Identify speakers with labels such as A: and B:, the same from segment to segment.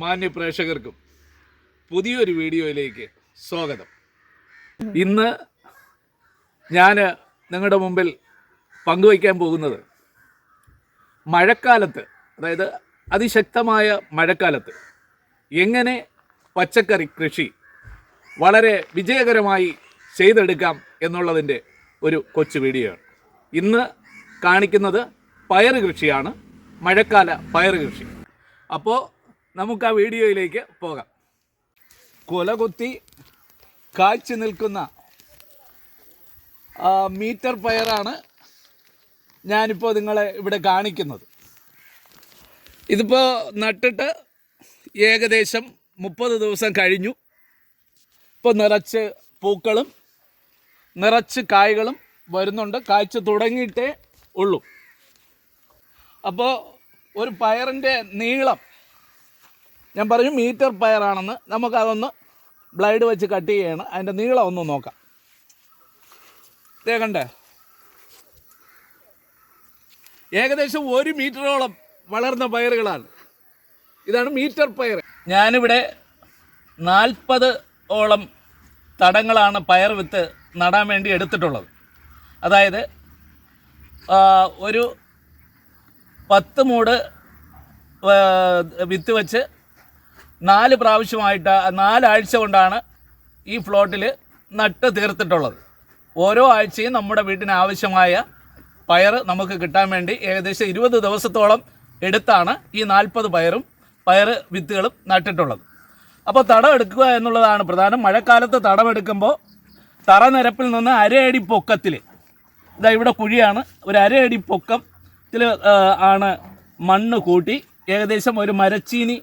A: മാന്യ പ്രേക്ഷകർക്കും പുതിയൊരു വീഡിയോയിലേക്ക് സ്വാഗതം. ഇന്ന് ഞാൻ നിങ്ങളുടെ മുമ്പിൽ പങ്കുവയ്ക്കാൻ പോകുന്നത് മഴക്കാലത്ത് അതായത് അതിശക്തമായ മഴക്കാലത്ത് എങ്ങനെ പച്ചക്കറി കൃഷി വളരെ വിജയകരമായി ചെയ്തെടുക്കാം എന്നുള്ളതിന്റെ ഒരു കൊച്ചു വീഡിയോ ആണ്. ഇന്ന് കാണിക്കുന്നത് പയർ കൃഷിയാണ് മഴക്കാല പയർ കൃഷി. അപ്പോൾ നമുക്ക് ആ വീഡിയോയിലേക്ക് പോകാം. കൊലകുത്തി കാഴ്ച നിൽക്കുന്ന മീറ്റർ പയറാണ് ഞാനിപ്പോൾ നിങ്ങളെ ഇവിടെ കാണിക്കുന്നത്. ഇതിപ്പോൾ നട്ടിട്ട് ഏകദേശം മുപ്പത് ദിവസം കഴിഞ്ഞു. ഇപ്പോൾ നിറച്ച് പൂക്കളും നിറച്ച് കായ്കളും വരുന്നുണ്ട്. കാഴ്ച തുടങ്ങിയിട്ടേ ഉള്ളൂ. അപ്പോൾ ഒരു പയറിന്റെ നീളം ഞാൻ പറഞ്ഞു മീറ്റർ പയറാണെന്ന് നമുക്കതൊന്ന് ബ്ലൈഡ് വെച്ച് കട്ട് ചെയ്യണം. അതിന്റെ നീളം ഒന്ന് നോക്കാം. ഇതേ കണ്ടേ. ഏകദേശം ഒരു മീറ്ററോളം വളർന്ന പയറുകളാണ്. ഇതാണ് മീറ്റർ പയർ. ഞാനിവിടെ നാൽപ്പത് ഓളം തടങ്ങളാണ് പയർ വിത്ത് നടാൻ വേണ്ടി എടുത്തിട്ടുള്ളത്. അതായത് ഒരു പത്ത് മൂട് വിത്ത് വെച്ച് നാല് പ്രാവശ്യമായിട്ട് നാലാഴ്ച കൊണ്ടാണ് ഈ ഫ്ലോട്ടിൽ നട്ട് തീർത്തിട്ടുള്ളത്. ഓരോ ആഴ്ചയും നമ്മുടെ വീട്ടിന് ആവശ്യമായ പയർ നമുക്ക് കിട്ടാൻ വേണ്ടി ഏകദേശം ഇരുപത് ദിവസത്തോളം എടുത്താണ് ഈ നാൽപ്പത് പയറും പയർ വിത്തുകളും നട്ടിട്ടുള്ളത്. അപ്പോൾ തടം എടുക്കുക എന്നുള്ളതാണ് പ്രധാനം. മഴക്കാലത്ത് തടമെടുക്കുമ്പോൾ തറനിരപ്പിൽ നിന്ന് അരയടി പൊക്കത്തിൽ ഇതാ ഇവിടെ കുഴിയാണ് ഒരു അരയടി പൊക്കത്തിൽ ആണ് മണ്ണ് കൂട്ടി ഏകദേശം ഒരു മരച്ചീനി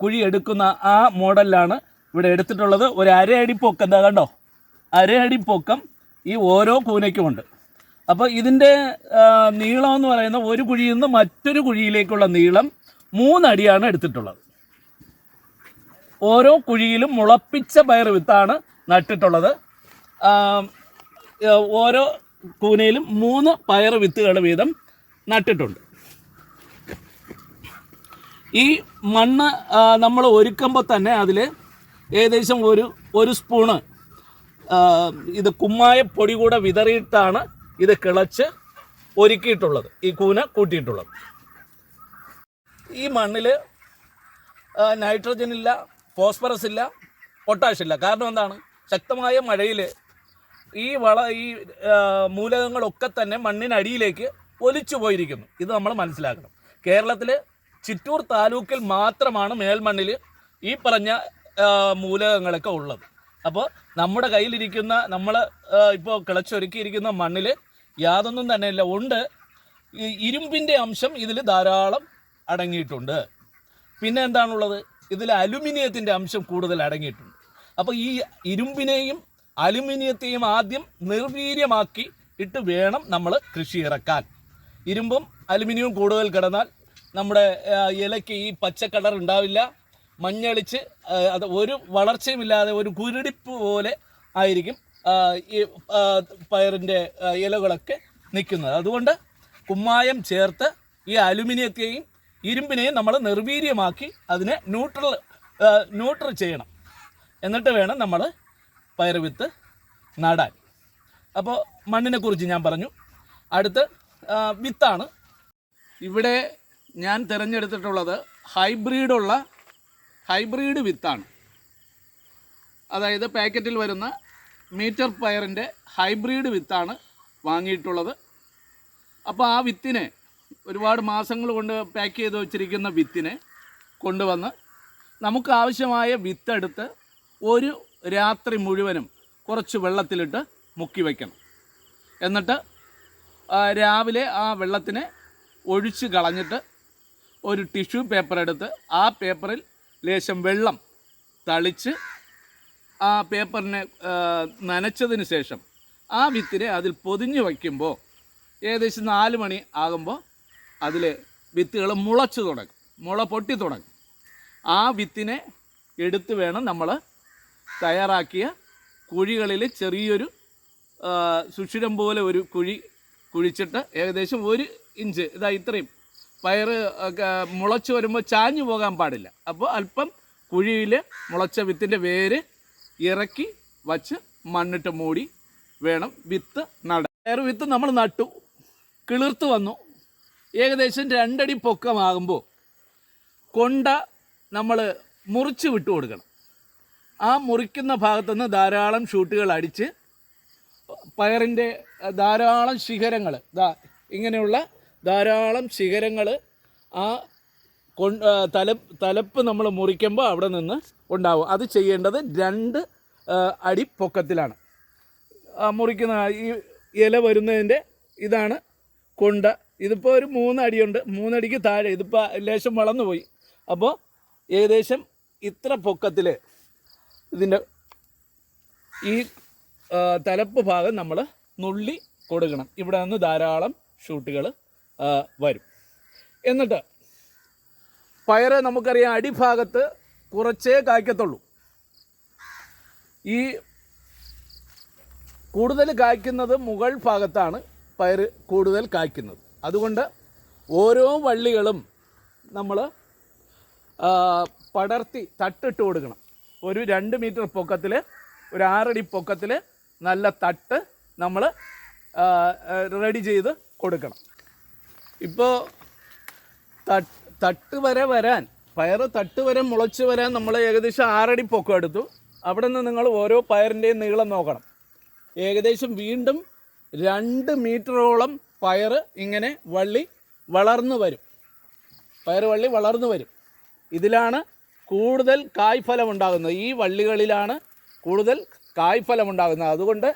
A: കുഴി എടുക്കുന്ന ആ മോഡലിലാണ് ഇവിടെ എടുത്തിട്ടുള്ളത്. ഒരു അരയടി പൊക്കം എന്താ കണ്ടോ? അരയടി പൊക്കം ഈ ഓരോ കൂനയ്ക്കുമുണ്ട് അപ്പോൾ ഇതിന്റെ നീളം എന്ന് പറയുന്ന ഒരു കുഴിയിൽ നിന്ന് മറ്റൊരു കുഴിയിലേക്കുള്ള നീളം മൂന്നടിയാണ് എടുത്തിട്ടുള്ളത്. ഓരോ കുഴിയിലും മുളപ്പിച്ച പയർ വിത്താണ് നട്ടിട്ടുള്ളത്. ഓരോ കൂനയിലും മൂന്ന് പയർ വിത്തുകൾ വീതം നട്ടിട്ടുണ്ട്. ഈ മണ്ണ് നമ്മൾ ഒരുക്കുമ്പോൾ തന്നെ അതിൽ ഏകദേശം ഒരു ഒരു സ്പൂണ് ഇത് കുമ്മായ പൊടി കൂടെ വിതറിയിട്ടാണ് ഇത് കിളച്ച് ഒരുക്കിയിട്ടുള്ളത്. ഈ കൂന കൂട്ടിയിട്ടുള്ളത്. ഈ മണ്ണിൽ നൈട്രജൻ ഇല്ല ഫോസ്ഫറസ് ഇല്ല പൊട്ടാഷ് ഇല്ല. കാരണം എന്താണ്? ശക്തമായ മഴയിൽ ഈ വള ഈ മൂലകങ്ങളൊക്കെ തന്നെ മണ്ണിനടിയിലേക്ക് ഒലിച്ചു പോയിരിക്കുന്നു. ഇത് നമ്മൾ മനസ്സിലാക്കണം. കേരളത്തിൽ ചിറ്റൂർ താലൂക്കിൽ മാത്രമാണ് മേൽമണ്ണിൽ ഈ പറഞ്ഞ മൂലകങ്ങളൊക്കെ ഉള്ളത്. അപ്പോൾ നമ്മുടെ കയ്യിലിരിക്കുന്ന നമ്മൾ ഇപ്പോൾ കിളച്ചൊരുക്കിയിരിക്കുന്ന മണ്ണിൽ യാതൊന്നും തന്നെ ഇല്ല ഉണ്ട് ഇരുമ്പിന്റെ അംശം ഇതിൽ ധാരാളം അടങ്ങിയിട്ടുണ്ട്. പിന്നെ എന്താണുള്ളത്? ഇതിൽ അലുമിനിയത്തിന്റെ അംശം കൂടുതൽ അടങ്ങിയിട്ടുണ്ട്. അപ്പോൾ ഈ ഇരുമ്പിനെയും അലുമിനിയത്തെയും ആദ്യം നിർവീര്യമാക്കി ഇട്ട് വേണം നമ്മൾ കൃഷി ഇറക്കാൻ ഇരുമ്പും അലുമിനിയവും കൂടുതൽ കിടന്നാൽ നമ്മുടെ ഇലയ്ക്ക് ഈ പച്ച കളർ ഉണ്ടാവില്ല. മഞ്ഞളിച്ച് അത് ഒരു വളർച്ചയുമില്ലാതെ ഒരു കുരുടിപ്പ് പോലെ ആയിരിക്കും ഈ പയറിന്റെ ഇലകളൊക്കെ നിൽക്കുന്നത്. അതുകൊണ്ട് കുമ്മായം ചേർത്ത് ഈ അലുമിനിയത്തെയും ഇരുമ്പിനെയും നമ്മൾ നിർവീര്യമാക്കി അതിനെ ന്യൂട്രൽ ന്യൂട്രൽ ചെയ്യണം. എന്നിട്ട് വേണം നമ്മൾ പയർ വിത്ത് നടാൻ. അപ്പോൾ മണ്ണിനെ കുറിച്ച് ഞാൻ പറഞ്ഞു. അടുത്ത് വിത്താണ്. ഇവിടെ ഞാൻ തിരഞ്ഞെടുത്തിട്ടുള്ളത് ഹൈബ്രിഡുള്ള ഹൈബ്രിഡ് വിത്താണ്. അതായത് പാക്കറ്റിൽ വരുന്ന മീറ്റർ പയറിന്റെ ഹൈബ്രിഡ് വിത്താണ് വാങ്ങിയിട്ടുള്ളത്. അപ്പോൾ ആ വിത്തിനെ ഒരുപാട് മാസങ്ങൾ കൊണ്ട് പാക്ക് ചെയ്ത് വെച്ചിരിക്കുന്ന വിത്തിനെ കൊണ്ടുവന്ന് നമുക്ക് ആവശ്യമായ വിത്തെടുത്ത് ഒരു രാത്രി മുഴുവനും കുറച്ച് വെള്ളത്തിലിട്ട് മുക്കി വയ്ക്കണം എന്നിട്ട് രാവിലെ ആ വെള്ളത്തിനെ ഒഴിച്ച് കളഞ്ഞിട്ട് ഒരു ടിഷ്യൂ പേപ്പർ എടുത്ത് ആ പേപ്പറിൽ ലേശം വെള്ളം തളിച്ച് ആ പേപ്പറിനെ നനച്ചതിന് ശേഷം ആ വിത്തിനെ അതിൽ പൊതിഞ്ഞ് വയ്ക്കുമ്പോൾ ഏകദേശം നാല് മണി ആകുമ്പോൾ അതിൽ വിത്തുകൾ മുളച്ചു തുടങ്ങും മുള പൊട്ടി തുടങ്ങും. ആ വിത്തിനെ എടുത്ത് വേണം നമ്മൾ തയ്യാറാക്കിയ കുഴികളിൽ ചെറിയൊരു സുഷിരം പോലെ ഒരു കുഴി കുഴിച്ചിട്ട് ഏകദേശം ഒരു ഇഞ്ച് ഇതാ ഇത്രയും പയർ മുളച്ച് വരുമ്പോൾ ചാഞ്ഞു പോകാൻ പാടില്ല. അപ്പോൾ അല്പം കുഴിയിൽ മുളച്ച വിത്തിന്റെ വേര് ഇറക്കി വച്ച് മണ്ണിട്ട് മൂടി വേണം വിത്ത് നട. പയർ വിത്ത് നമ്മൾ നട്ടു. കിളിർത്ത് വന്നു. ഏകദേശം രണ്ടടി പൊക്കമാകുമ്പോൾ കൊണ്ട നമ്മൾ മുറിച്ച് വിട്ടു കൊടുക്കണം. ആ മുറിക്കുന്ന ഭാഗത്തുനിന്ന് ധാരാളം ഷൂട്ടുകൾ അടിച്ച് പയറിന്റെ ധാരാളം ശിഖരങ്ങൾ ഇതാ ഇങ്ങനെയുള്ള ധാരാളം ശിഖരങ്ങൾ ആ കൊ തല തലപ്പ് നമ്മൾ മുറിക്കുമ്പോൾ അവിടെ നിന്ന് ഉണ്ടാവും. അത് ചെയ്യേണ്ടത് രണ്ട് അടി പൊക്കത്തിലാണ്. ആ മുറിക്കുന്ന ഈ ഇല വരുന്നതിന്റെ ഇതാണ് കൊണ്ട. ഇതിപ്പോൾ ഒരു മൂന്നടിയുണ്ട്. മൂന്നടിക്ക് താഴെ. ഇതിപ്പോൾ ലേശം വളർന്നു പോയി. അപ്പോൾ ഏകദേശം ഇത്ര പൊക്കത്തിൽ ഇതിന്റെ ഈ തലപ്പ് ഭാഗം നമ്മൾ നുള്ളി കൊടുക്കണം. ഇവിടെ നിന്ന് ധാരാളം ഷൂട്ടുകൾ വരും. എന്നിട്ട് പയറ് നമുക്കറിയാം അടിഭാഗത്ത് കുറച്ചേ കായ്ക്കത്തുള്ളൂ. ഈ കൂടുതൽ കായ്ക്കുന്നത് മുകൾ ഭാഗത്താണ് പയർ കൂടുതൽ കായ്ക്കുന്നത്. അതുകൊണ്ട് ഓരോ വള്ളികളും നമ്മൾ പടർത്തി തട്ടിട്ട് കൊടുക്കണം. ഒരു രണ്ട് മീറ്റർ പൊക്കത്തിൽ ഒരു ആറടി പൊക്കത്തിൽ നല്ല തട്ട് നമ്മൾ റെഡി ചെയ്ത് കൊടുക്കണം. ഇപ്പോൾ തട്ട് വരെ വരാൻ പയർ തട്ട് വരെ മുളച്ച് വരാൻ നമ്മൾ ഏകദേശം ആറടി പൊക്കം എടുത്തു. അവിടെ നിന്ന് നിങ്ങൾ ഓരോ പയറിന്റെയും നീളം നോക്കണം. ഏകദേശം വീണ്ടും രണ്ട് മീറ്ററോളം പയർ ഇങ്ങനെ വള്ളി വളർന്നു വരും. പയർ വള്ളി വളർന്നു വരും. ഇതിലാണ് കൂടുതൽ കായ്ഫലം ഉണ്ടാകുന്നത് ഈ വള്ളികളിലാണ് കൂടുതൽ കായ്ഫലം ഉണ്ടാകുന്നത് അതുകൊണ്ട്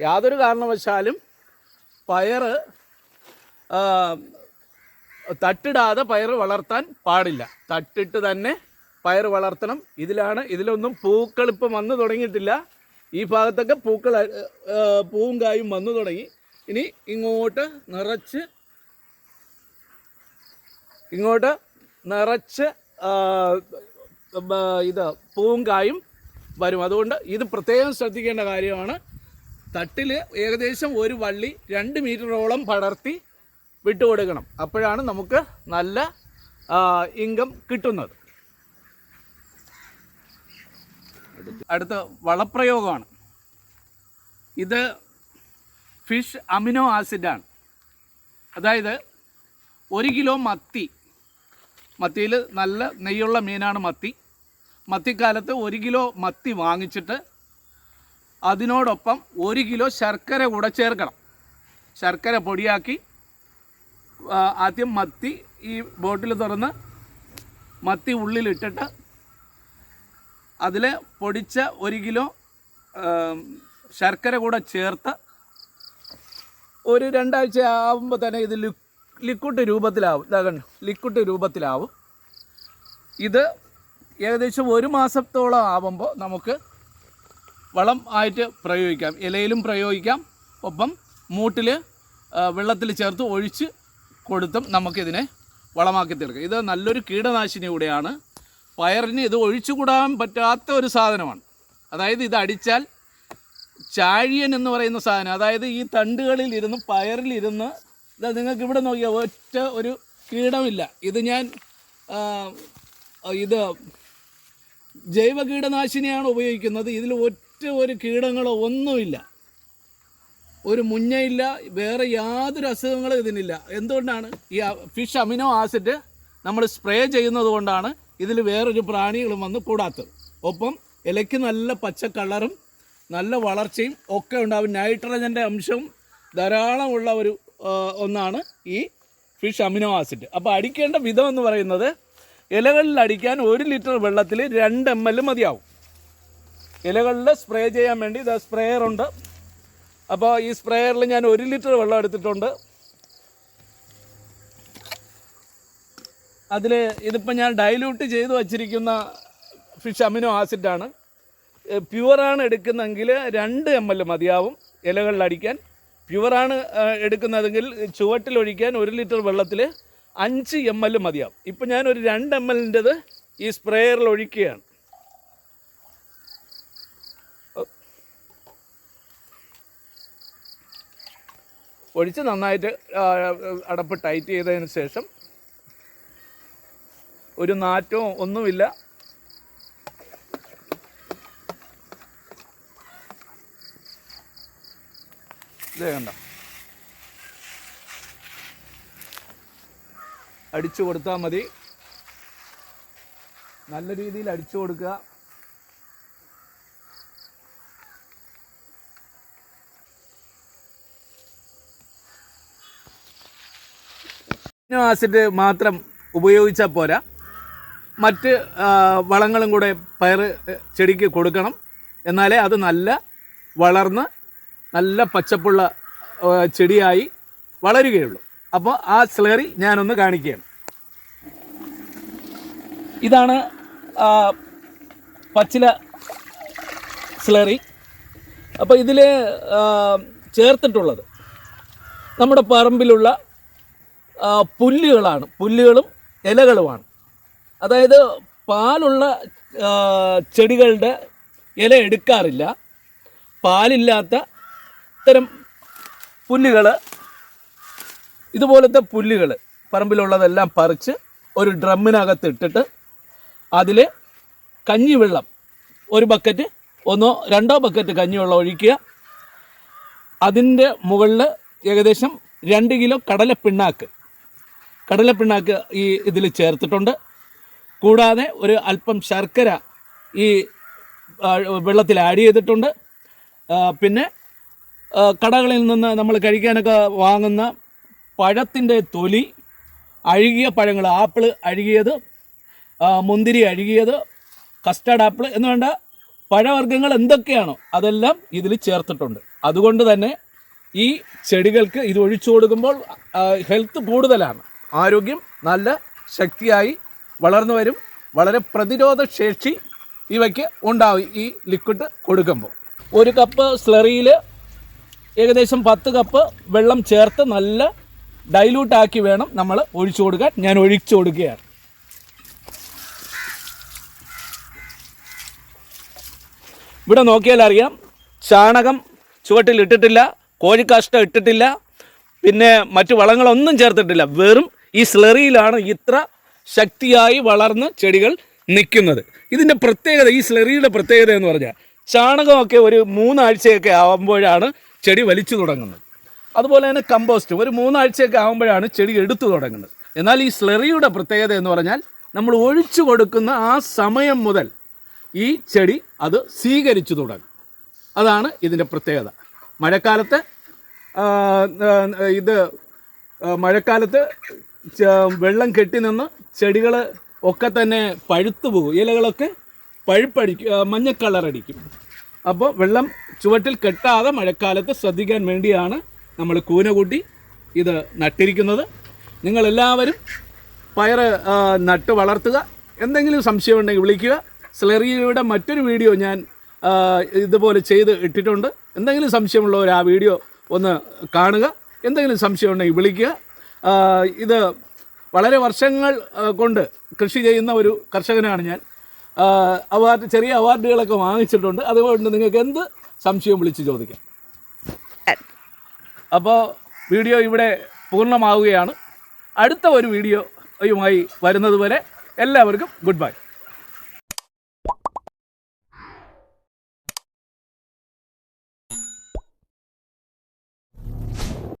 A: യാതൊരു കാരണവശാലും പയർ തട്ടിടാതെ പയർ വളർത്താൻ പാടില്ല. തട്ടിട്ട് തന്നെ പയർ വളർത്തണം. ഇതിലാണ് ഇതിലൊന്നും പൂക്കൾ ഇപ്പം വന്നു തുടങ്ങിയിട്ടില്ല. ഈ ഭാഗത്തൊക്കെ പൂക്കൾ പൂവും കായും വന്നു തുടങ്ങി. ഇനി ഇങ്ങോട്ട് നിറച്ച് ഇങ്ങോട്ട് നിറച്ച് ഇത് പൂവും കായും വരും. അതുകൊണ്ട് ഇത് പ്രത്യേകം ശ്രദ്ധിക്കേണ്ട കാര്യമാണ്. തട്ടിൽ ഏകദേശം ഒരു വള്ളി രണ്ട് മീറ്ററോളം പടർത്തി വിട്ടുകൊടുക്കണം. അപ്പോഴാണ് നമുക്ക് നല്ല ഇൻകം കിട്ടുന്നത്. അടുത്ത വളപ്രയോഗമാണ്. ഇത് ഫിഷ് അമിനോ ആസിഡാണ് അതായത് ഒരു കിലോ മത്തി മത്തിയിൽ നല്ല നെയ്യുള്ള മീനാണ് മത്തി. മത്തിക്കാലത്ത് ഒരു കിലോ മത്തി വാങ്ങിച്ചിട്ട് അതിനോടൊപ്പം ഒരു കിലോ ശർക്കര കൂടെ ചേർക്കണം. ശർക്കര പൊടിയാക്കി ആദ്യം മത്തി ഈ ബോട്ടിൽ തുറന്ന് മത്തി ഉള്ളിലിട്ടിട്ട് അതിൽ പൊടിച്ച ഒരു കിലോ ശർക്കര കൂടെ ചേർത്ത് ഒരു രണ്ടാഴ്ച ആകുമ്പോൾ തന്നെ ഇത് ലിക്വിഡ് രൂപത്തിലാവും. ഇതാ കണ്ടോ ലിക്വിഡ് രൂപത്തിലാവും. ഇത് ഏകദേശം ഒരു മാസത്തോളം ആവുമ്പോൾ നമുക്ക് വളം ആയിട്ട് പ്രയോഗിക്കാം. ഇലയിലും പ്രയോഗിക്കാം. ഒപ്പം മൂട്ടിൽ വെള്ളത്തിൽ ചേർത്ത് ഒഴിച്ച് കൊടുത്തും നമുക്കിതിനെ വളമാക്കി തീർക്കാം. ഇത് നല്ലൊരു കീടനാശിനി കൂടെയാണ്. പയറിന് ഇത് ഒഴിച്ചുകൂടാൻ പറ്റാത്ത ഒരു സാധനമാണ്. അതായത് ഇത് അടിച്ചാൽ ചാഴിയൻ എന്ന് പറയുന്ന സാധനം അതായത് ഈ തണ്ടുകളിൽ ഇരുന്ന് പയറിലിരുന്ന് ഇത് നിങ്ങൾക്ക് ഇവിടെ നോക്കിയാൽ ഒറ്റ ഒരു കീടമില്ല. ഇത് ഞാൻ ഇത് ജൈവ കീടനാശിനിയാണ് ഉപയോഗിക്കുന്നത്. ഇതിൽ ഒറ്റ ഒരു കീടങ്ങളോ ഒന്നുമില്ല. ഒരു മുഞ്ഞയില്ല വേറെ യാതൊരു അസുഖങ്ങളും ഇതിനില്ല. എന്തുകൊണ്ടാണ് ഈ ഫിഷ് അമിനോ ആസിഡ് നമ്മൾ സ്പ്രേ ചെയ്യുന്നത് കൊണ്ടാണ് ഇതിൽ വേറൊരു പ്രാണികളും വന്ന് കൂടാത്തത്. ഒപ്പം ഇലയ്ക്ക് നല്ല പച്ച കളറും നല്ല വളർച്ചയും ഒക്കെ ഉണ്ടാവും. നൈട്രജന്റെ അംശവും ധാരാളമുള്ള ഒരു ഒന്നാണ് ഈ ഫിഷ് അമിനോ ആസിഡ് അപ്പോൾ അടിക്കേണ്ട വിധം എന്ന് പറയുന്നത് ഇലകളിൽ അടിക്കാൻ ഒരു ലിറ്റർ വെള്ളത്തിൽ രണ്ട് എം എൽ മതിയാവും. ഇലകളിൽ സ്പ്രേ ചെയ്യാൻ വേണ്ടി ഇത് സ്പ്രേയർ ഉണ്ട് അപ്പോൾ ഈ സ്പ്രേയറിൽ ഞാൻ ഒരു ലിറ്റർ വെള്ളം എടുത്തിട്ടുണ്ട്. അതിൽ ഇതിപ്പോൾ ഞാൻ ഡൈല്യൂട്ട് ചെയ്ത് വച്ചിരിക്കുന്ന ഫിഷ് അമിനോ ആസിഡാണ് പ്യുവറാണ് എടുക്കുന്നതെങ്കിൽ രണ്ട് എം എൽ മതിയാവും ഇലകളിൽ അടിക്കാൻ. പ്യുവറാണ് എടുക്കുന്നതെങ്കിൽ ചുവട്ടിലൊഴിക്കാൻ ഒരു ലിറ്റർ വെള്ളത്തിൽ അഞ്ച് എം എൽ മതിയാവും. ഇപ്പം ഞാനൊരു രണ്ട് എം എല്ലിന്റെത് ഈ സ്പ്രേയറിൽ ഒഴിക്കുകയാണ്. ഒഴിച്ച് നന്നായിട്ട് അടപ്പ് ടൈറ്റ് ചെയ്തതിന് ശേഷം ഒരു നാറ്റവും ഒന്നുമില്ല. ഇതേ അടിച്ചു കൊടുത്താൽ മതി. നല്ല രീതിയിൽ അടിച്ചു കൊടുക്കുക. അമിനോ ആസിഡ് മാത്രം ഉപയോഗിച്ചാൽ പോരാ. മറ്റ് വളങ്ങളും കൂടെ പയർ ചെടിക്ക് കൊടുക്കണം. എന്നാലേ അത് നല്ല വളർന്ന് നല്ല പച്ചപ്പുള്ള ചെടിയായി വളരുകയുള്ളൂ. അപ്പോൾ ആ സ്ലറി ഞാനൊന്ന് കാണിക്കുകയാണ്. ഇതാണ് പച്ചില സ്ലറി. അപ്പോൾ ഇതിൽ ചേർത്തിട്ടുള്ളത് നമ്മുടെ പറമ്പിലുള്ള പുല്ലുകളാണ്. പുല്ലുകളും ഇലകളുമാണ്. അതായത് പാലുള്ള ചെടികളുടെ ഇല എടുക്കാറില്ല. പാലില്ലാത്ത ഇത്തരം പുല്ലുകൾ ഇതുപോലത്തെ പുല്ലുകൾ പറമ്പിലുള്ളതെല്ലാം പറിച്ച് ഒരു ഡ്രമ്മിനകത്ത് ഇട്ടിട്ട് അതിൽ കഞ്ഞിവെള്ളം ഒരു ബക്കറ്റ് ഒന്നോ രണ്ടോ ബക്കറ്റ് കഞ്ഞിവെള്ളം ഒഴിക്കുക. അതിന്റെ മുകളിൽ ഏകദേശം രണ്ട് കിലോ കടലപ്പിണ്ണാക്ക് കടലപ്പിണ്ണാക്ക് ഈ ഇതിൽ ചേർത്തിട്ടുണ്ട്. കൂടാതെ ഒരു അല്പം ശർക്കര ഈ വെള്ളത്തിൽ ആഡ് ചെയ്തിട്ടുണ്ട്. പിന്നെ കടകളിൽ നിന്ന് നമ്മൾ കഴിക്കാനൊക്കെ വാങ്ങുന്ന പഴത്തിന്റെ തൊലി അഴുകിയ പഴങ്ങൾ ആപ്പിൾ അഴുകിയത് മുന്തിരി അഴുകിയത് കസ്റ്റാർഡ് ആപ്പിൾ എന്ന് വേണ്ട പഴവർഗങ്ങൾ എന്തൊക്കെയാണോ അതെല്ലാം ഇതിൽ ചേർത്തിട്ടുണ്ട്. അതുകൊണ്ട് തന്നെ ഈ ചെടികൾക്ക് ഇത് ഒഴിച്ചു കൊടുക്കുമ്പോൾ ഹെൽത്ത് കൂടുതലാണ്. ആരോഗ്യം നല്ല ശക്തിയായി വളർന്നു വരും. വളരെ പ്രതിരോധ ശേഷി ഇവയ്ക്ക് ഉണ്ടാവും ഈ ലിക്വിഡ് കൊടുക്കുമ്പോൾ. ഒരു കപ്പ് സ്ലറിയിൽ ഏകദേശം പത്ത് കപ്പ് വെള്ളം ചേർത്ത് നല്ല ഡൈലൂട്ട് ആക്കി വേണം നമ്മൾ ഒഴിച്ചു കൊടുക്കാൻ. ഞാൻ ഒഴിച്ചു കൊടുക്കുകയാണ്. ഇവിടെ നോക്കിയാൽ അറിയാം. ചാണകം ചുവട്ടിൽ ഇട്ടിട്ടില്ല കോഴിക്കാഷ്ടം ഇട്ടിട്ടില്ല പിന്നെ മറ്റു വളങ്ങളൊന്നും ചേർത്തിട്ടില്ല. വെറും ഈ സ്ലറിയിലാണ് ഇത്ര ശക്തിയായി വളർന്ന് ചെടികൾ നിൽക്കുന്നത്. ഇതിന്റെ പ്രത്യേകത ഈ സ്ലറിയുടെ പ്രത്യേകത എന്ന് പറഞ്ഞാൽ ചാണകമൊക്കെ ഒരു മൂന്നാഴ്ചയൊക്കെ ആകുമ്പോഴാണ് ചെടി വലിച്ചു തുടങ്ങുന്നത്. അതുപോലെ തന്നെ കമ്പോസ്റ്റ് ഒരു മൂന്നാഴ്ചയൊക്കെ ആകുമ്പോഴാണ് ചെടി എടുത്തു തുടങ്ങുന്നത്. എന്നാൽ ഈ സ്ലറിയുടെ പ്രത്യേകത എന്ന് പറഞ്ഞാൽ നമ്മൾ ഒഴിച്ചു കൊടുക്കുന്ന ആ സമയം മുതൽ ഈ ചെടി അത് സ്വീകരിച്ചു തുടങ്ങും. അതാണ് ഇതിന്റെ പ്രത്യേകത. മഴക്കാലത്ത് ഇത് മഴക്കാലത്ത് വെള്ളം കെട്ടി നിന്ന് ചെടികൾ ഒക്കെ തന്നെ പഴുത്തു പോകും. ഇലകളൊക്കെ പഴുപ്പടിക്കും മഞ്ഞ കളറടിക്കും അപ്പോൾ വെള്ളം ചുവട്ടിൽ കെട്ടാതെ മഴക്കാലത്ത് ശ്രദ്ധിക്കാൻ വേണ്ടിയാണ് നമ്മൾ കൂന കൂട്ടി ഇത് നട്ടിരിക്കുന്നത്. നിങ്ങളെല്ലാവരും പയർ നട്ട് വളർത്തുക. എന്തെങ്കിലും സംശയമുണ്ടെങ്കിൽ വിളിക്കുക. സ്ലെറിയുടെ മറ്റൊരു വീഡിയോ ഞാൻ ഇതുപോലെ ചെയ്ത് ഇട്ടിട്ടുണ്ട്. എന്തെങ്കിലും സംശയമുള്ളവർ ആ വീഡിയോ ഒന്ന് കാണുക. എന്തെങ്കിലും സംശയമുണ്ടെങ്കിൽ വിളിക്കുക. ഇത് വളരെ വർഷങ്ങൾ കൊണ്ട് കൃഷി ചെയ്യുന്ന ഒരു കർഷകനാണ് ഞാൻ. അവാർഡ് ചെറിയ അവാർഡുകളൊക്കെ വാങ്ങിച്ചിട്ടുണ്ട്. അതുകൊണ്ട് നിങ്ങൾക്ക് എന്ത് സംശയം വിളിച്ച് ചോദിക്കാം. അപ്പോൾ വീഡിയോ ഇവിടെ പൂർണമാവുകയാണ്. അടുത്ത ഒരു വീഡിയോയുമായി വരുന്നത് വരെ എല്ലാവർക്കും ഗുഡ് ബൈ.